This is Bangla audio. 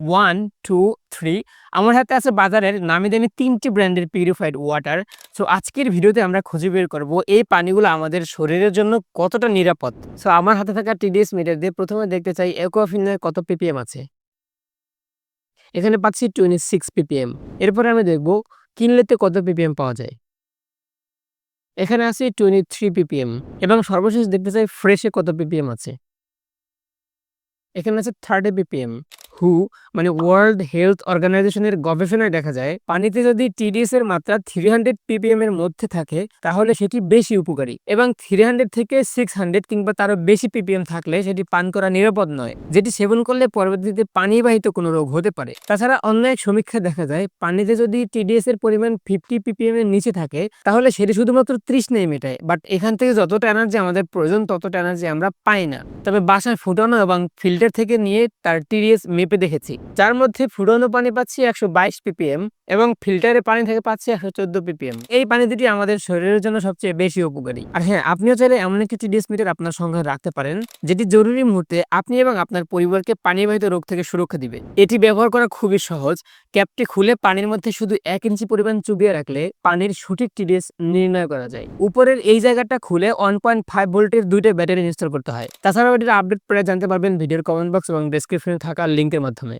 ওয়ান টু থ্রি আমার হাতে আছে বাজারের নামি দামি তিনটি ব্র্যান্ডের পিউরিফাইড ওয়াটার সো আজকের ভিডিওতে আমরা খুঁজে বের করব এই পানিগুলো আমাদের শরীরের জন্য কতটা নিরাপদ। সো আমার হাতে থাকা টিডিএস মিটার দিয়ে প্রথমে দেখতে চাই অ্যাকোয়াফিনের কত পিপিএম আছে। এখানে পাচ্ছি টোয়েন্টি সিক্স পিপিএম এরপরে আমি দেখব কিনলেতে কত পিপিএম পাওয়া যায়। এখানে আছে টোয়েন্টি থ্রি পিপিএম এবং সর্বশেষ দেখতে চাই ফ্রেশে কত পিপিএম আছে। এখানে আছে থার্টি পিপিএম হু মানে ওয়ার্ল্ড হেলথ অর্গানাইজেশনের গবেষণায় দেখা যায়, পানিতে যদি টিডিএস এর মাত্রা থ্রি হান্ড্রেড পিপিএম এর মধ্যে থাকে, তাহলে সেটি বেশি উপকারী এবং থ্রি হান্ড্রেড থেকে সিক্স হান্ড্রেড কিংবা তারও বেশি পিপিএম থাকলে সেটি পান করা নিরাপদ নয়, যেটি সেবন করলে পরবর্তীতে পানিবাহিত কোনো রোগ হতে পারে। তাছাড়া অন্য এক সমীক্ষায় দেখা যায়, পানিতে যদি টিডিএস এর পরিমাণ ফিফটি পিপিএম এর নিচে থাকে, তাহলে সেটি শুধুমাত্র ত্রিশ তৃষ্ণাই মেটায় বাট এখান থেকে যতটা এনার্জি আমাদের প্রয়োজন, ততটা এনার্জি আমরা পাই না। তবে বাসায় ফুটানো এবং ফিল্টার থেকে নিয়ে তার টিডিএস মেপে দেখেছি। যার মধ্যে ফুটানো পানি পাচ্ছি একশো বাইশ পিপিএম এবং ফিল্টারে পানি থেকে পাচ্ছি একশো চোদ্দ পিপিএম এই পানি দুটি আমাদের শরীরের জন্য সবচেয়ে বেশি উপকারী। আর হ্যাঁ আপনিও চাইলে এমন একটি টিডিএস মিটার আপনার সঙ্গে রাখতে পারেন, যেটি জরুরি মুহূর্তে আপনি এবং আপনার পরিবারকে পানিবাহিত রোগ থেকে সুরক্ষা দিবে। এটি ব্যবহার করা খুবই সহজ। ক্যাপটি খুলে পানির মধ্যে শুধু এক ইঞ্চি পরিমাণ চুবিয়ে রাখলে পানির সঠিক টিডিএস নির্ণয় করা যায়। উপরের এই জায়গাটা খুলে ওয়ান পয়েন্ট ফাইভ ভোল্টের দুইটা ব্যাটারি ইনস্টল করতে হয়। তাছাড়াও এটির আপডেট প্রায় জানতে পারবেন ভিডিওর কমেন্ট বক্স এবং ডেসক্রিপশনে থাকা লিঙ্কের মাধ্যমে।